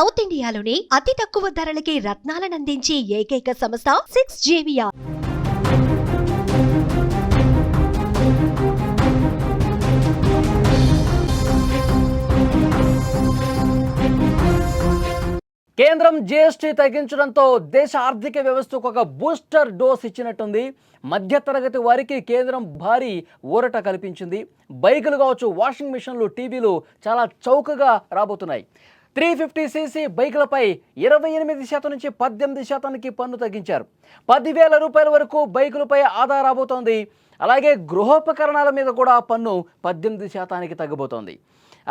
South ఇండియాలోని అతి తక్కువ ధరలకి రత్నాలనందించే ఏకైక సంస్థ సిక్స్ జేవియా కేంద్రం జీఎస్టీ తగ్గించడంతో దేశ ఆర్థిక వ్యవస్థకు ఒక బూస్టర్ డోస్ ఇచ్చినట్టుంది. మధ్యతరగతి వారికి కేంద్రం భారీ ఊరట కల్పించింది. బైకులు కావచ్చు వాషింగ్ మిషన్లు టీవీలు చాలా చౌకగా రాబోతున్నాయి. త్రీ ఫిఫ్టీ సీసీ బైకులపై ఇరవై ఎనిమిది శాతం నుంచి పద్దెనిమిది శాతానికి పన్ను తగ్గించారు. పదివేల రూపాయల వరకు బైకులపై ఆదా రాబోతోంది. అలాగే గృహోపకరణాల మీద కూడా పన్ను పద్దెనిమిది శాతానికి తగ్గబోతోంది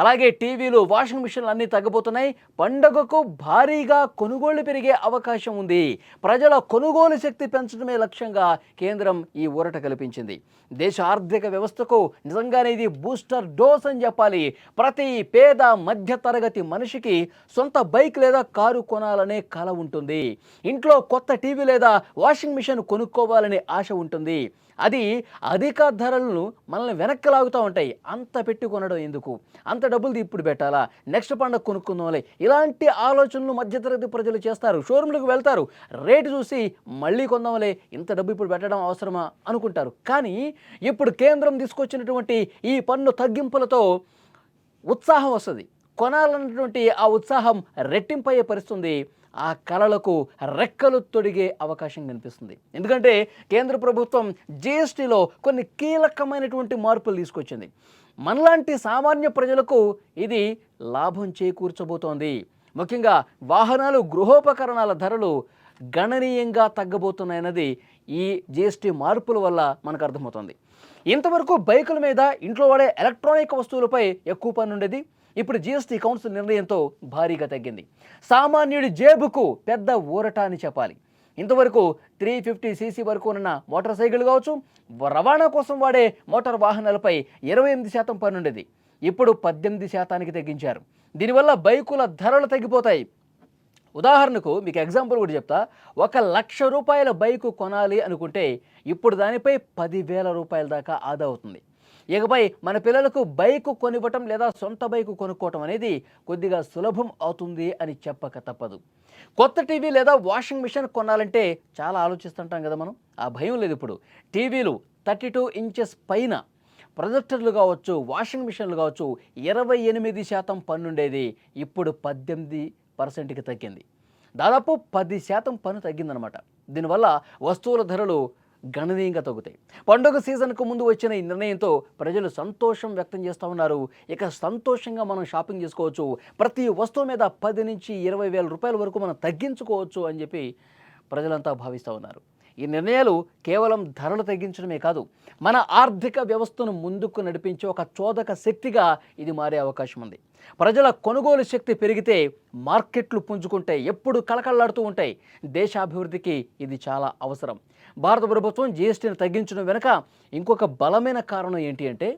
అలాగే టీవీలు వాషింగ్ మిషన్లు అన్నీ తగ్గిపోతున్నాయి. పండగకు భారీగా కొనుగోళ్ళు పెరిగే అవకాశం ఉంది. ప్రజల కొనుగోలు శక్తి పెంచడమే లక్ష్యంగా కేంద్రం ఈ ఊరట కల్పించింది. దేశ ఆర్థిక వ్యవస్థకు నిజంగానే ఇది బూస్టర్ డోస్ అని చెప్పాలి. ప్రతి పేద మధ్య తరగతి మనిషికి సొంత బైక్ లేదా కారు కొనాలనే కల ఉంటుంది. ఇంట్లో కొత్త టీవీ లేదా వాషింగ్ మిషన్ కొనుక్కోవాలనే ఆశ ఉంటుంది. అది అధిక ధరలను మనల్ని వెనక్కి లాగుతూ ఉంటాయి. అంత పెట్టి కొనడం ఎందుకు? అంత డబ్బులు ఇప్పుడు పెట్టాలా? నెక్స్ట్ పండుగ కొనుక్కుందాంలే. ఇలాంటి ఆలోచనలు మధ్యతరగతి ప్రజలు చేస్తారు. షోరూమ్లకు వెళ్తారు. రేటు చూసి మళ్ళీ కొందాంలే. ఇంత డబ్బు ఇప్పుడు పెట్టడం అవసరమా? అనుకుంటారు. కానీ ఇప్పుడు కేంద్రం తీసుకొచ్చినటువంటి ఈ పన్ను తగ్గింపులతో ఉత్సాహం వస్తుంది. కొనాలన్నటువంటి ఆ ఉత్సాహం రెట్టింపయ్యే పరిస్థితుంది. ఆ కళలకు రెక్కలు తొడిగే అవకాశం కనిపిస్తుంది. ఎందుకంటే కేంద్ర ప్రభుత్వం జిఎస్టీలో కొన్ని కీలకమైనటువంటి మార్పులు తీసుకొచ్చింది. మనలాంటి సామాన్య ప్రజలకు ఇది లాభం చేకూర్చబోతోంది. ముఖ్యంగా వాహనాలు గృహోపకరణాల ధరలు గణనీయంగా తగ్గబోతున్నాయన్నది ఈ జిఎస్టీ మార్పుల వల్ల మనకు అర్థమవుతుంది. ఇంతవరకు బైకుల మీద ఇంట్లో వాడే ఎలక్ట్రానిక్ వస్తువులపై ఎక్కువ పని ఉండేది. ఇప్పుడు జిఎస్టీ కౌన్సిల్ నిర్ణయంతో భారీగా తగ్గింది. సామాన్యుడి జేబుకు పెద్ద ఊరట అని చెప్పాలి. ఇంతవరకు త్రీ ఫిఫ్టీ సీసీ వరకు ఉన్న మోటార్ సైకిల్ కావచ్చు రవాణా కోసం వాడే మోటార్ వాహనాలపై ఇరవై ఎనిమిది శాతం పన్నుండేది. ఇప్పుడు పద్దెనిమిది శాతానికి తగ్గించారు. దీనివల్ల బైకుల ధరలు తగ్గిపోతాయి. ఉదాహరణకు మీకు ఎగ్జాంపుల్ కూడా చెప్తా. ఒక లక్ష రూపాయల బైకు కొనాలి అనుకుంటే ఇప్పుడు దానిపై పదివేల రూపాయల దాకా ఆదా అవుతుంది. ఇకపై మన పిల్లలకు బైకు కొనివ్వటం లేదా సొంత బైకు కొనుక్కోవటం అనేది కొద్దిగా సులభం అవుతుంది అని చెప్పక తప్పదు. కొత్త టీవీ లేదా వాషింగ్ మిషన్ కొనాలంటే చాలా ఆలోచిస్తుంటాం కదా మనం. ఆ భయం లేదు ఇప్పుడు. టీవీలు థర్టీ టూ ఇంచెస్ పైన ప్రొజెక్టర్లు కావచ్చు వాషింగ్ మిషన్లు కావచ్చు ఇరవై ఎనిమిది శాతం పన్నుండేది. ఇప్పుడు పద్దెనిమిది పర్సెంట్కి తగ్గింది. దాదాపు పది శాతం పన్ను తగ్గిందనమాట. దీనివల్ల వస్తువుల ధరలు గణనీయంగా తగ్గుతాయి. పండుగ సీజన్కు ముందు వచ్చిన ఈ నిర్ణయంతో ప్రజలు సంతోషం వ్యక్తం చేస్తూ ఉన్నారు. ఇక సంతోషంగా మనం షాపింగ్ చేసుకోవచ్చు. ప్రతి వస్తువు మీద పది నుంచి ఇరవై వేల రూపాయల వరకు మనం తగ్గించుకోవచ్చు అని చెప్పి ప్రజలంతా భావిస్తూ ఉన్నారు. ఈ నిర్ణయాలు కేవలం ధరలు తగ్గించడమే కాదు మన ఆర్థిక వ్యవస్థను ముందుకు నడిపించే ఒక చోదక శక్తిగా ఇది మారే అవకాశం ఉంది. ప్రజల కొనుగోలు శక్తి పెరిగితే మార్కెట్లు పుంజుకుంటాయి ఎప్పుడు కళకళలాడుతూ ఉంటాయి. దేశాభివృద్ధికి ఇది చాలా అవసరం. భారత ప్రభుత్వం జీఎస్టీని తగ్గించడం వెనుక ఇంకొక బలమైన కారణం ఏంటి అంటే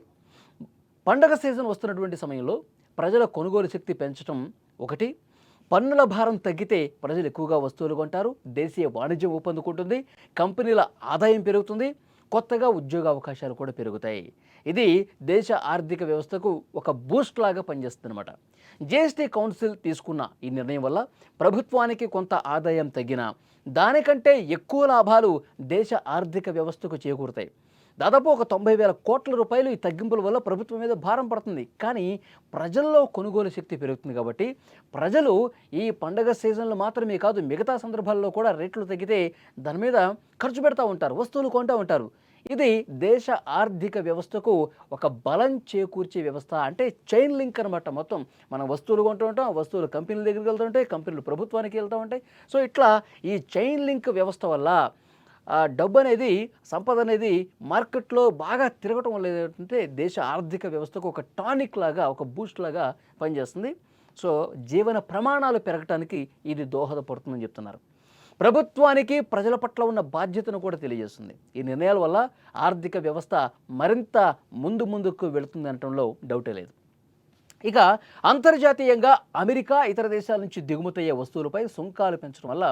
పండగ సీజన్ వస్తున్నటువంటి సమయంలో ప్రజల కొనుగోలు శక్తి పెంచడం ఒకటి. పన్నుల భారం తగ్గితే ప్రజలు ఎక్కువగా వస్తువులు కొంటారు దేశీయ వాణిజ్యం ఊపందుకుంటుంది కంపెనీల ఆదాయం పెరుగుతుంది కొత్తగా ఉద్యోగ అవకాశాలు కూడా పెరుగుతాయి. ఇది దేశ ఆర్థిక వ్యవస్థకు ఒక బూస్ట్ లాగా పనిచేస్తుందన్నమాట. జిఎస్టీ కౌన్సిల్ తీసుకున్న ఈ నిర్ణయం వల్ల ప్రభుత్వానికి కొంత ఆదాయం తగ్గినా దానికంటే ఎక్కువ లాభాలు దేశ ఆర్థిక వ్యవస్థకు చేకూరుతాయి. దాదాపు ఒక తొంభై వేల కోట్ల రూపాయలు ఈ తగ్గింపుల వల్ల ప్రభుత్వం మీద భారం పడుతుంది. కానీ ప్రజల్లో కొనుగోలు శక్తి పెరుగుతుంది కాబట్టి ప్రజలు ఈ పండగ సీజన్లో మాత్రమే కాదు మిగతా సందర్భాల్లో కూడా రేట్లు తగ్గితే దాని మీద ఖర్చు పెడతా ఉంటారు వస్తువులు కొంటూ ఉంటారు. ఇది దేశ ఆర్థిక వ్యవస్థకు ఒక బలం చేకూర్చే వ్యవస్థ అంటే చైన్ లింక్ అనమాట మొత్తం. మనం వస్తువులు కొంటూ ఉంటాం వస్తువులు కంపెనీల దగ్గరికి వెళ్తూ ఉంటాయి కంపెనీలు ప్రభుత్వానికి వెళ్తూ ఉంటాయి. సో ఇట్లా ఈ చైన్ లింక్ వ్యవస్థ వల్ల డబ్బు అనేది సంపద అనేది మార్కెట్లో బాగా తిరగటం వల్ల ఏంటంటే దేశ ఆర్థిక వ్యవస్థకు ఒక టానిక్ లాగా ఒక బూస్ట్ లాగా పనిచేస్తుంది. సో జీవన ప్రమాణాలు పెరగటానికి ఇది దోహదపడుతుందని చెప్తున్నారు. ప్రభుత్వానికి ప్రజల పట్ల ఉన్న బాధ్యతను కూడా తెలియజేస్తుంది. ఈ నిర్ణయాల వల్ల ఆర్థిక వ్యవస్థ మరింత ముందు ముందుకు వెళుతుంది అనటంలో డౌటే లేదు. ఇక అంతర్జాతీయంగా అమెరికా ఇతర దేశాల నుంచి దిగుమతయ్యే వస్తువులపై సుంకాలు పెంచడం వల్ల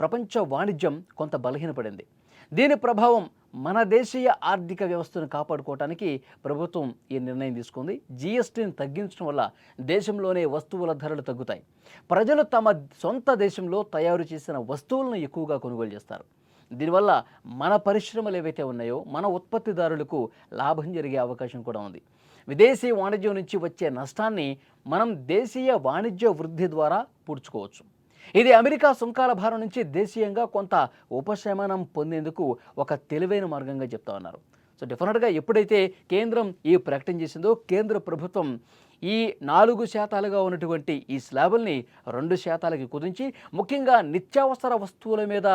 ప్రపంచ వాణిజ్యం కొంత బలహీనపడింది. దీని ప్రభావం మన దేశీయ ఆర్థిక వ్యవస్థను కాపాడుకోవడానికి ప్రభుత్వం ఈ నిర్ణయం తీసుకుంది. జీఎస్టీని తగ్గించడం వల్ల దేశంలోనే వస్తువుల ధరలు తగ్గుతాయి. ప్రజలు తమ సొంత దేశంలో తయారు చేసిన వస్తువులను ఎక్కువగా కొనుగోలు చేస్తారు. దీనివల్ల మన పరిశ్రమలు ఏవైతే ఉన్నాయో మన ఉత్పత్తిదారులకు లాభం జరిగే అవకాశం కూడా ఉంది. విదేశీ వాణిజ్యం నుంచి వచ్చే నష్టాన్ని మనం దేశీయ వాణిజ్య వృద్ధి ద్వారా పూడ్చుకోవచ్చు. ఇది అమెరికా సుంకాల భారం నుంచి దేశీయంగా కొంత ఉపశమనం పొందేందుకు ఒక తెలివైన మార్గంగా చెప్తా ఉన్నారు. సో డెఫినెట్గా ఎప్పుడైతే కేంద్రం ఈ ప్రకటన చేసిందో కేంద్ర ప్రభుత్వం ఈ నాలుగు శాతాలుగా ఉన్నటువంటి ఈ స్లాబుల్ని రెండు శాతాలకి కుదించి ముఖ్యంగా నిత్యావసర వస్తువుల మీద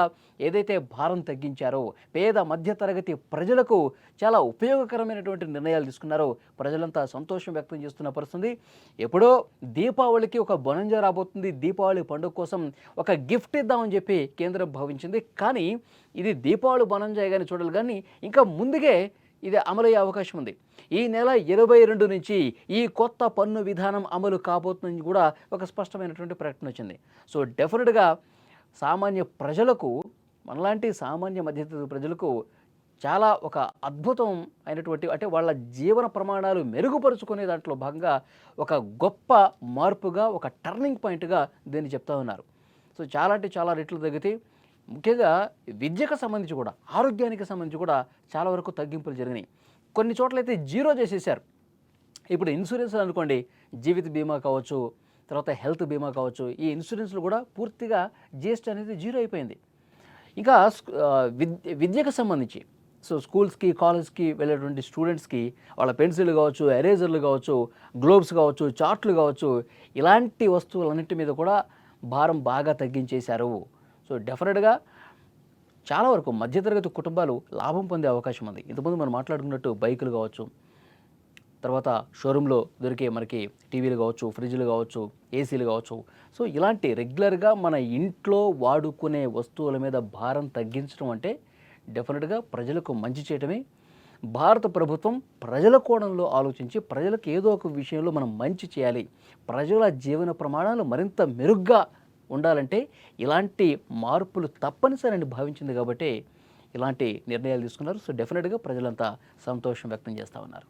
ఏదైతే భారం తగ్గించారో పేద మధ్యతరగతి ప్రజలకు చాలా ఉపయోగకరమైనటువంటి నిర్ణయాలు తీసుకున్నారో ప్రజలంతా సంతోషం వ్యక్తం చేస్తున్న పరిస్థితి. ఎప్పుడో దీపావళికి ఒక బొనంజ రాబోతుంది. దీపావళి పండుగ కోసం ఒక గిఫ్ట్ ఇద్దామని చెప్పి కేంద్రం భావించింది. కానీ ఇది దీపావళి బొనంజాయ్ కానీ చూడాలి. కానీ ఇంకా ముందుగే ఇది అమలయ్యే అవకాశం ఉంది. ఈ నెల ఇరవై రెండు నుంచి ఈ కొత్త పన్ను విధానం అమలు కాబోతుందని కూడా ఒక స్పష్టమైనటువంటి ప్రకటన వచ్చింది. సో డెఫినెట్గా సామాన్య ప్రజలకు మనలాంటి సామాన్య మధ్యతరగతి ప్రజలకు చాలా ఒక అద్భుతం అయినటువంటి అంటే వాళ్ళ జీవన ప్రమాణాలు మెరుగుపరుచుకునే దాంట్లో భాగంగా ఒక గొప్ప మార్పుగా ఒక టర్నింగ్ పాయింట్గా దీన్ని చెప్తా ఉన్నారు. సో చాలా అంటే చాలా రెట్లు తగ్గితే ముఖ్యంగా విద్యకు సంబంధించి కూడా ఆరోగ్యానికి సంబంధించి కూడా చాలా వరకు తగ్గింపులు జరిగినాయి. కొన్ని చోట్లయితే జీరో చేసేసారు ఇప్పుడు ఇన్సూరెన్స్ అనుకోండి జీవిత బీమా కావచ్చు తర్వాత హెల్త్ బీమా కావచ్చు ఈ ఇన్సూరెన్స్లు కూడా పూర్తిగా జిఎస్టీ అనేది జీరో అయిపోయింది. ఇంకా విద్య విద్యకు సంబంధించి సో స్కూల్స్కి కాలేజ్కి వెళ్ళేటువంటి స్టూడెంట్స్కి వాళ్ళ పెన్సిల్ కావచ్చు ఎరేజర్లు కావచ్చు గ్లోబ్స్ కావచ్చు చార్ట్లు కావచ్చు ఇలాంటి వస్తువులన్నింటి మీద కూడా భారం బాగా తగ్గించేశారు. సో డెఫినెట్గా చాలా వరకు మధ్యతరగతి కుటుంబాలు లాభం పొందే అవకాశం ఉంది. ఇంతకుముందు మనం మాట్లాడుకున్నట్టు బైకులు కావచ్చు తర్వాత షోరూంలో దొరికే మనకి టీవీలు కావచ్చు ఫ్రిడ్జ్లు కావచ్చు ఏసీలు కావచ్చు. సో ఇలాంటి రెగ్యులర్గా మన ఇంట్లో వాడుకునే వస్తువుల మీద భారం తగ్గించడం అంటే డెఫినెట్గా ప్రజలకు మంచి చేయటమే. భారత ప్రభుత్వం ప్రజల కోణంలో ఆలోచించి ప్రజలకు ఏదో ఒక విషయంలో మనం మంచి చేయాలి. ప్రజల జీవన ప్రమాణాలు మరింత మెరుగ్గా ఉండాలంటే ఇలాంటి మార్పులు తప్పనిసరని భావించింది కాబట్టి ఇలాంటి నిర్ణయాలు తీసుకున్నారు. సో డెఫినెట్గా ప్రజలంతా సంతోషం వ్యక్తం చేస్తూ ఉన్నారు.